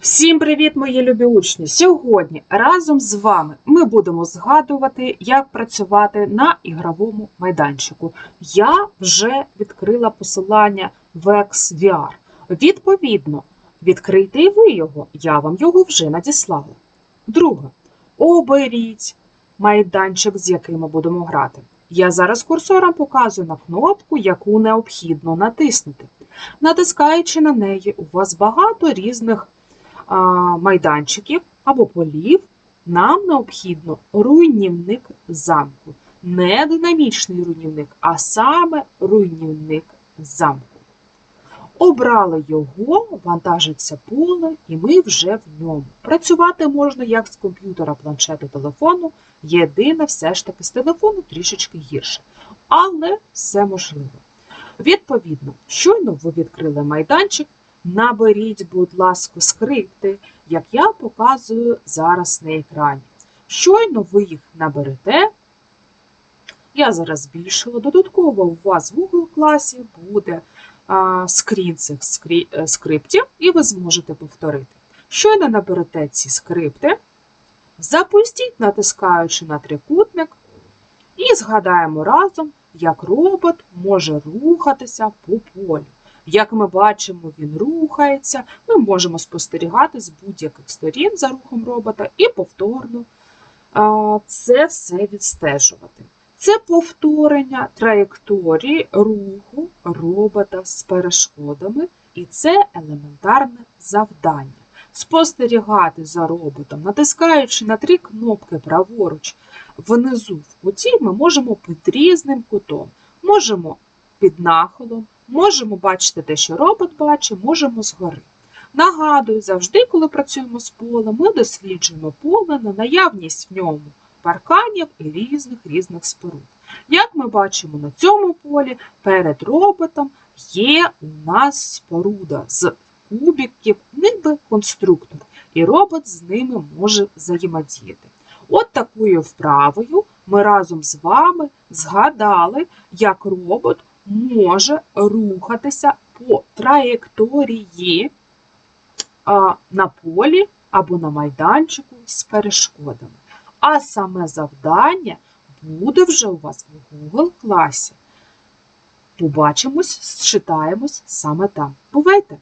Всім привіт, мої любі учні! Сьогодні разом з вами ми будемо згадувати, як працювати на ігровому майданчику. Я вже відкрила посилання в XVR. Відповідно, відкрийте і ви його, я вам його вже надіслала. Друге, оберіть майданчик, з яким ми будемо грати. Я зараз курсором показую на кнопку, яку необхідно натиснути. Натискаючи на неї, у вас багато різних майданчиків або полів, нам необхідно руйнівник замку. Не динамічний руйнівник, а саме руйнівник замку. Обрали його, вантажиться поле, і ми вже в ньому. Працювати можна як з комп'ютера, планшету, телефону. Єдине, все ж таки з телефону трішечки гірше. Але все можливо. Відповідно, щойно ви відкрили майданчик, Наберіть, будь ласка, скрипти, як я показую зараз на екрані. Щойно ви їх наберете, я зараз збільшила. Додатково у вас в Google класі буде а, скрін цих е, скриптів, і ви зможете повторити. Щойно наберете ці скрипти, запустіть, натискаючи на трикутник, і згадаємо разом, як робот може рухатися по полю. Як ми бачимо, він рухається, ми можемо спостерігати з будь-яких сторін за рухом робота і повторно це все відстежувати. Це повторення траєкторії руху робота з перешкодами, і це елементарне завдання. Спостерігати за роботом, натискаючи на три кнопки праворуч внизу в куті, ми можемо під різним кутом. Можемо під нахилом, можемо бачити те, що робот бачить, можемо згори. Нагадую, завжди, коли працюємо з полем, ми досліджуємо поле на наявність в ньому парканів і різних різних споруд. Як ми бачимо на цьому полі, перед роботом є у нас споруда з кубиків, ніби конструктор, і робот з ними може взаємодіяти. От такою вправою ми разом з вами згадали, як робот може рухатися по траєкторії а, на полі або на майданчику з перешкодами. А саме завдання буде вже у вас в Google класі. Побачимось, зчитаємось саме там. Бувайте!